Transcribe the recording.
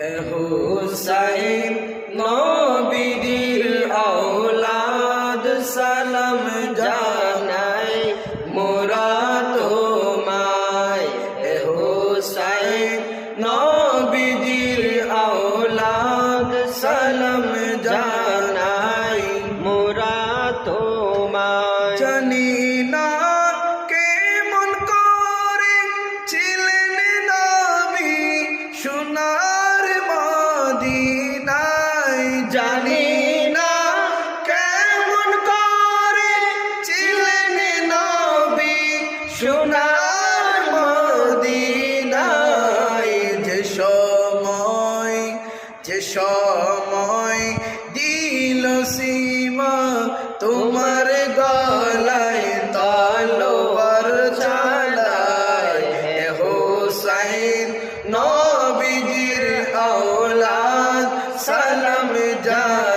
হুসাইন নবীর আওলাদ সালাম জানাই মোরা তোমায় হুসাইন নবীর আওলাদ সালাম জানাই মোরা তোমায় জানি না কেমন করে ছিলেন নবী সোনার মদিনায় জানি না কেমন করে ছিলেন নবী সোনার মদিনায় যে সময় যে সময় দিল সীমা তোমার গলায় তালোয়ার চালায়। হোসাইন নবীজির সালাম যা।